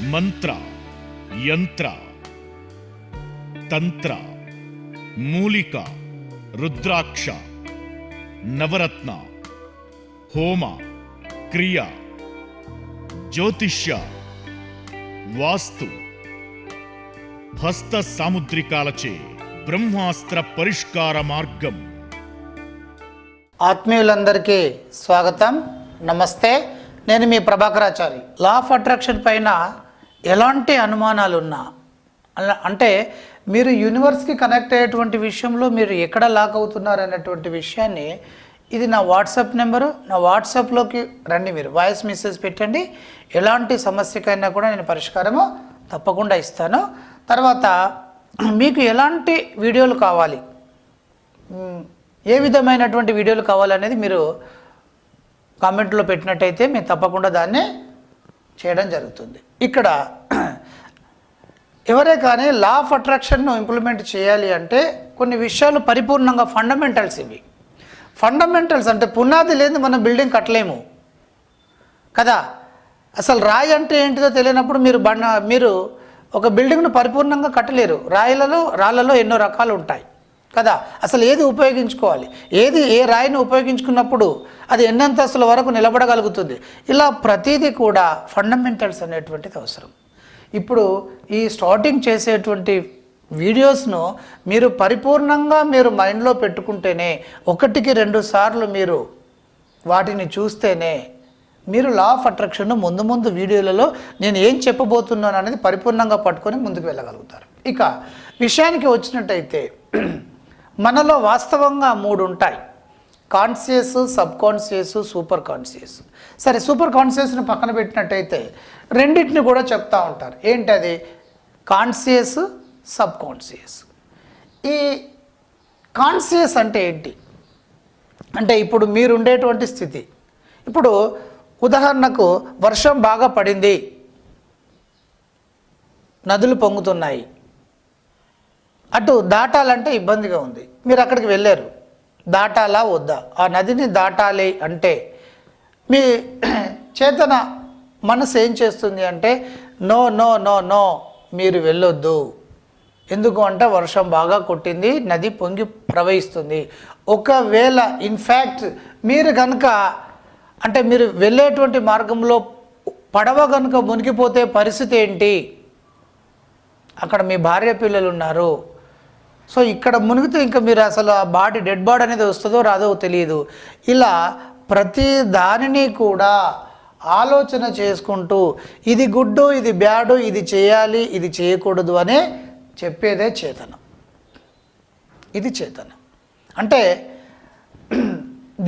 మంత్ర యంత్ర తంత్ర మూలిక రుద్రాక్ష నవరత్న హోమ క్రియ జ్యోతిష్య వాస్తు హస్త సాముద్రికాలచే బ్రహ్మాస్త్ర పరిష్కార మార్గం. ఆత్మీయులందరికీ స్వాగతం. నమస్తే. నేను మీ ప్రభాకరాచారి. లా ఆఫ్ అట్రాక్షన్ పైన ఎలాంటి అనుమానాలు ఉన్నా అలా- అంటే మీరు యూనివర్స్కి కనెక్ట్ అయ్యేటువంటి విషయంలో మీరు ఎక్కడ లాక్ అవుతున్నారు అనేటువంటి విషయాన్ని ఇది నా వాట్సాప్ నెంబరు. నా వాట్సాప్లోకి రండి మీరు. వాయిస్ మెసేజ్ పెట్టండి. ఎలాంటి సమస్యకైనా కూడా నేను పరిష్కారము తప్పకుండా ఇస్తాను. తర్వాత మీకు ఎలాంటి వీడియోలు కావాలి? ఏ విధమైనటువంటి వీడియోలు కావాలనేది మీరు కామెంట్లో పెట్టినట్టయితే మేము తప్పకుండా దాన్ని చేయడం జరుగుతుంది. ఇక్కడ ఎవరే కానీ లా ఆఫ్ అట్రాక్షన్ను ఇంప్లిమెంట్ చేయాలి అంటే కొన్ని విషయాలు పరిపూర్ణంగా ఫండమెంటల్స్ ఇవి. ఫండమెంటల్స్ అంటే పునాది లేని మనం బిల్డింగ్ కట్టలేము. కదా? అసలు రాయి అంటే ఏంటిదో తెలియనప్పుడు మీరు బండ మీరు ఒక బిల్డింగ్ను పరిపూర్ణంగా కట్టలేరు. రాయిలలో రాళ్ళలో ఎన్నో రకాలు ఉంటాయి. కదా? అసలు ఏది ఉపయోగించుకోవాలి? ఏది ఏ రాయిని ఉపయోగించుకున్నప్పుడు అది ఎన్నంతస్తుల వరకు నిలబడగలుగుతుంది? ఇలా ప్రతిదీ కూడా ఫండమెంటల్స్ అనేటువంటిది అవసరం. ఇప్పుడు ఈ స్టార్టింగ్ చేసేటువంటి వీడియోస్ను మీరు పరిపూర్ణంగా మీరు మైండ్లో పెట్టుకుంటేనే ఒకటికి రెండు సార్లు మీరు వాటిని చూస్తేనే మీరు లా ఆఫ్ అట్రాక్షన్ను ముందు ముందు వీడియోలలో నేను ఏం చెప్పబోతున్నాను అనేది పరిపూర్ణంగా పట్టుకొని ముందుకు వెళ్ళగలుగుతారు. ఇక విషయానికి వచ్చినట్టయితే మనలో వాస్తవంగా మూడు ఉంటాయి conscious subconscious super conscious సరే సూపర్ కాన్షియస్ను పక్కన పెట్టినట్టయితే రెండింటిని కూడా చెప్తూ ఉంటారు. ఏంటది? కాన్షియస్ సబ్ కాన్షియస్ ఈ కాన్షియస్ అంటే ఏంటి? అంటే ఇప్పుడు మీరు ఉండేటువంటి స్థితి. ఇప్పుడు ఉదాహరణకు వర్షం బాగా పడింది. నదులు పొంగుతున్నాయి. అటు దాటాలంటే ఇబ్బందిగా ఉంది. మీరు అక్కడికి వెళ్ళారు. దాటాలా వద్దా? ఆ నదిని దాటాలి అంటే మీ చేతన మనసు ఏం చేస్తుంది అంటే నో నో నో నో మీరు వెళ్ళొద్దు. ఎందుకు అంటే వర్షం బాగా కొట్టింది నది పొంగి ప్రవహిస్తుంది. ఒకవేళ ఇన్ఫ్యాక్ట్ మీరు కనుక అంటే మీరు వెళ్ళేటువంటి మార్గంలో పడవ కనుక మునిగిపోతే పరిస్థితి ఏంటి? అక్కడ మీ భార్య పిల్లలు ఉన్నారు. సో ఇక్కడ మునిగితే ఇంకా మీరు అసలు ఆ బాడీ డెడ్ బాడీ అనేది వస్తుందో రాదో తెలియదు. ఇలా ప్రతి దానిని కూడా ఆలోచన చేసుకుంటూ ఇది గుడ్డు ఇది బ్యాడు ఇది చేయాలి ఇది చేయకూడదు అనే చెప్పేదే చేతనం. ఇది చేతనం. అంటే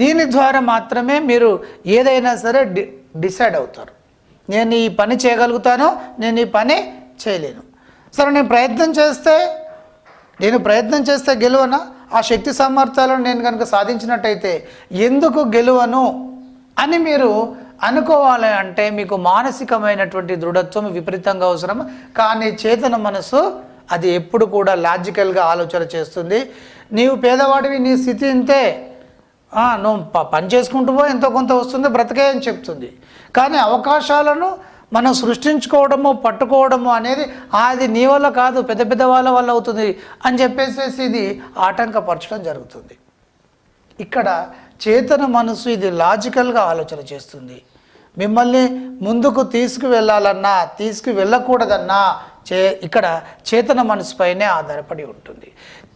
దీని ద్వారా మాత్రమే మీరు ఏదైనా సరే డి డిసైడ్ అవుతారు. నేను ఈ పని చేయగలుగుతాను నేను ఈ పని చేయలేను. సరే నేను ప్రయత్నం చేస్తే నేను ప్రయత్నం చేస్తే గెలువనా? ఆ శక్తి సామర్థ్యాలను నేను కనుక సాధించినట్టయితే ఎందుకు గెలువను? అని మీరు అనుకోవాలి అంటే మీకు మానసికమైనటువంటి దృఢత్వం విపరీతంగా అవసరం. కానీ చేతన మనసు అది ఎప్పుడు కూడా లాజికల్గా ఆలోచన చేస్తుంది. నీవు పేదవాడివి నీ స్థితి ఇంతే. నువ్వు ప పని చేసుకుంటూ పో ఎంతో కొంత వస్తుంది బ్రతకే అని చెప్తుంది. కానీ అవకాశాలను మనం సృష్టించుకోవడము పట్టుకోవడము అనేది అది నీ వల్ల కాదు పెద్ద పెద్ద వాళ్ళ వల్ల అవుతుంది అని చెప్పేసేసి ఇది ఆటంకపరచడం జరుగుతుంది. ఇక్కడ చేతన మనసు ఇది లాజికల్గా ఆలోచన చేస్తుంది. మిమ్మల్ని ముందుకు తీసుకువెళ్ళాలన్నా తీసుకు వెళ్ళకూడదన్నా చే ఇక్కడ చేతన మనసుపైనే ఆధారపడి ఉంటుంది.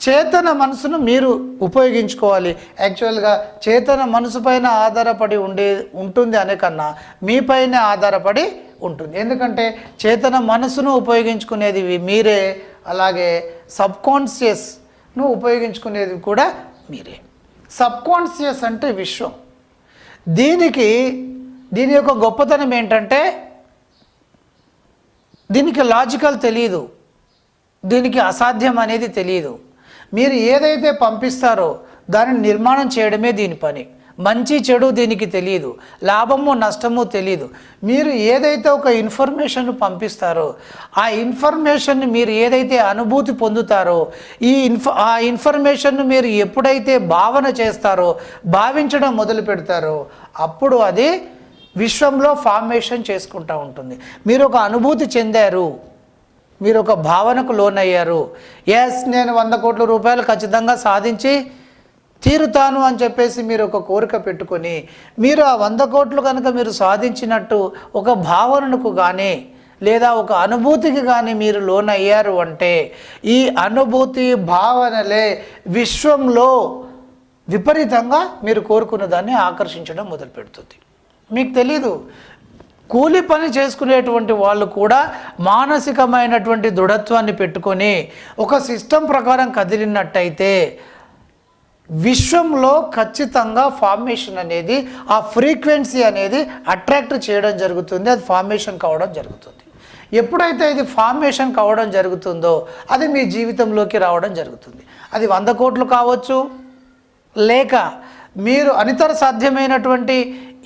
చేతన మనసును మీరు ఉపయోగించుకోవాలి. యాక్చువల్గా చేతన మనసుపైన ఆధారపడి ఉండే ఉంటుంది అనే కన్నా మీపైనే ఆధారపడి ఉంటుంది. ఎందుకంటే చేతన మనసును ఉపయోగించుకునేది మీరే అలాగే సబ్ కాన్షియస్ను ఉపయోగించుకునేది కూడా మీరే. సబ్ కాన్షియస్ అంటే విశ్వం. దీనికి దీని యొక్క గొప్పతనం ఏంటంటే దీనికి లాజికల్ తెలియదు దీనికి అసాధ్యం అనేది తెలియదు మీరు ఏదైతే పంపిస్తారో దానిని నిర్మాణం చేయడమే దీని పని. మంచి చెడు దీనికి తెలియదు లాభము నష్టము తెలియదు మీరు ఏదైతే ఒక ఇన్ఫర్మేషన్ పంపిస్తారో ఆ ఇన్ఫర్మేషన్ మీరు ఏదైతే అనుభూతి పొందుతారో ఈ ఇన్ఫ ఆ ఇన్ఫర్మేషన్ను మీరు ఎప్పుడైతే భావన చేస్తారో భావించడం మొదలు పెడతారో అప్పుడు అది విశ్వంలో ఫార్మేషన్ చేసుకుంటూ ఉంటుంది. మీరు ఒక అనుభూతి చెందారు మీరు ఒక భావనకు లోనయ్యారు. ఎస్ నేను వంద కోట్ల రూపాయలు ఖచ్చితంగా సాధించి తీరుతాను అని చెప్పేసి మీరు ఒక కోరిక పెట్టుకొని మీరు ఆ వంద కోట్లు కనుక మీరు సాధించినట్టు ఒక భావనకు కానీ లేదా ఒక అనుభూతికి కానీ మీరు లోనయ్యారు అంటే ఈ అనుభూతి భావనలే విశ్వంలో విపరీతంగా మీరు కోరుకున్న దాన్ని ఆకర్షించడం మొదలు పెడుతుంది మీకు తెలీదు. కూలి పని చేసుకునేటువంటి వాళ్ళు కూడా మానసికమైనటువంటి దృఢత్వాన్ని పెట్టుకొని ఒక సిస్టమ్ ప్రకారం కదిలినట్టయితే విశ్వంలో ఖచ్చితంగా ఫార్మేషన్ అనేది ఆ ఫ్రీక్వెన్సీ అనేది అట్రాక్ట్ చేయడం జరుగుతుంది అది ఫార్మేషన్ కావడం జరుగుతుంది. ఎప్పుడైతే ఇది ఫార్మేషన్ కావడం జరుగుతుందో అది మీ జీవితంలోకి రావడం జరుగుతుంది. అది వంద కోట్లు కావచ్చు లేక మీరు అనితర సాధ్యమైనటువంటి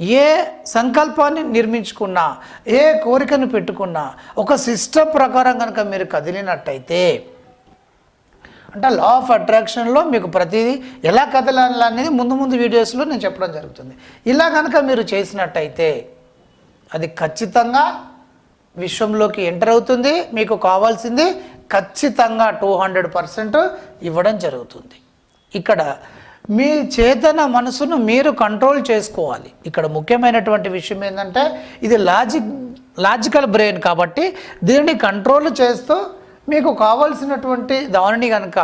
ఏ సంకల్పాన్ని నిర్మించుకున్నా ఏ కోరికను పెట్టుకున్నా ఒక సిస్టమ్ ప్రకారం కనుక మీరు కదిలినట్టయితే అంటే లా ఆఫ్ అట్రాక్షన్లో మీకు ప్రతిదీ ఎలా కదలాలి అనేది ముందు ముందు వీడియోస్లో నేను చెప్పడం జరుగుతుంది. ఇలా కనుక మీరు చేసినట్టయితే అది ఖచ్చితంగా విశ్వంలోకి ఎంటర్ అవుతుంది మీకు కావాల్సింది ఖచ్చితంగా టూ హండ్రెడ్ పర్సెంట్ ఇవ్వడం జరుగుతుంది. ఇక్కడ మీ చేతన మనసును మీరు కంట్రోల్ చేసుకోవాలి. ఇక్కడ ముఖ్యమైనటువంటి విషయం ఏంటంటే ఇది లాజిక్ లాజికల్ బ్రెయిన్ కాబట్టి దీనిని కంట్రోల్ చేస్తూ మీకు కావాల్సినటువంటి దానిని కనుక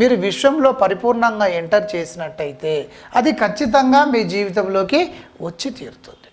మీరు విశ్వంలో పరిపూర్ణంగా ఎంటర్ చేసినట్టయితే అది ఖచ్చితంగా మీ జీవితంలోకి వచ్చి తీరుతుంది.